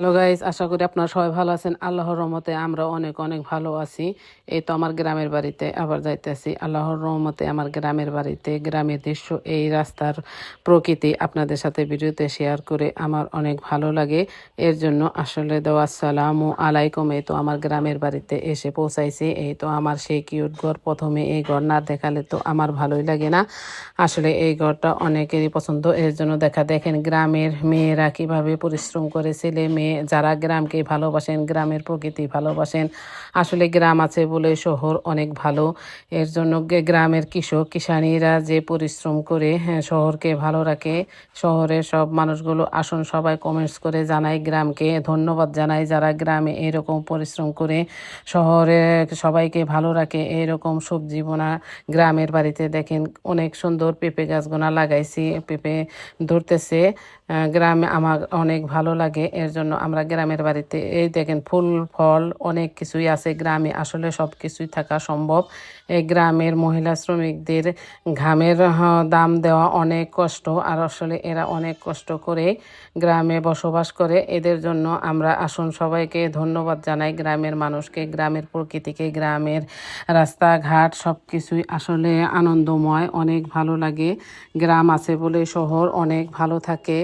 Hello guys আশা করি আপনারা সবাই ভালো আছেন। আল্লাহর রহমতে আমরা অনেক অনেক ভালো আছি। এই তো আমার গ্রামের বাড়িতে আবার যাইতেছি। আল্লাহর রহমতে আমার গ্রামের বাড়িতে, গ্রামের দৃশ্য, এই রাস্তার প্রকৃতি আপনাদের সাথে ভিডিওতে শেয়ার করে আমার অনেক ভালো লাগে। এর জন্য আসলে দেওয়া আসসালামু আলাইকুম। এই তো আমার গ্রামের বাড়িতে এসে পৌঁছাইছি। এই তো আমার সেই কিউট ঘর। প্রথমে এই ঘর না দেখালে তো আমার ভালোই লাগে না। আসলে এই ঘরটা অনেকেরই পছন্দ। এর জন্য দেখা, দেখেন গ্রামের মেয়েরা কীভাবে পরিশ্রম করে ছেলে মেয়ে যারা গ্রামকে ভালোবাসেন গ্রামের প্রকৃতি ভালোবাসেন আসলে গ্রাম আছে বলে শহর অনেক ভালো। এর জন্য গ্রামের কৃষক কিষানীরা যে পরিশ্রম করে হ্যাঁ, শহরকে ভালো রাখে শহরের সব মানুষগুলো আসুন সবাই কমেন্টস করে জানাই গ্রামকে। ধন্যবাদ জানাই যারা গ্রামে এরকম পরিশ্রম করে শহরে সবাইকে ভালো রাখে এরকম সবজি বোনা গ্রামের বাড়িতে দেখেন অনেক সুন্দর পেঁপে গাছগুনা লাগাইছি পেঁপে ধরতেছে। গ্রামে আমার অনেক ভালো লাগে এর জন্য আমরা গ্রামের বাড়িতে, এই দেখেন ফুল, ফল অনেক কিছুই আছে গ্রামে। আসলে সব কিছুই থাকা সম্ভব। এই গ্রামের মহিলা শ্রমিকদের ঘামের দাম দেওয়া অনেক কষ্ট। আর আসলে এরা অনেক কষ্ট করে গ্রামে বসবাস করে। এদের জন্য আমরা আসুন সবাইকে ধন্যবাদ জানাই গ্রামের মানুষকে, গ্রামের প্রকৃতিকে, গ্রামের রাস্তাঘাট সব কিছুই আসলে আনন্দময়, অনেক ভালো লাগে। গ্রাম আছে বলে শহর অনেক ভালো থাকে।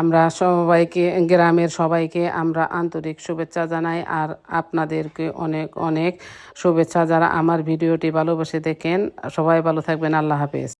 আমরা সবাইকে, গ্রামের সবাইকে আমরা আন্তরিক শুভেচ্ছা জানাই আর আপনাদেরকে অনেক অনেক শুভেচ্ছা। যারা আমার ভিডিওটি ভালোবেসে দেখেন, সবাই ভালো থাকবেন। আল্লাহ হাফেজ।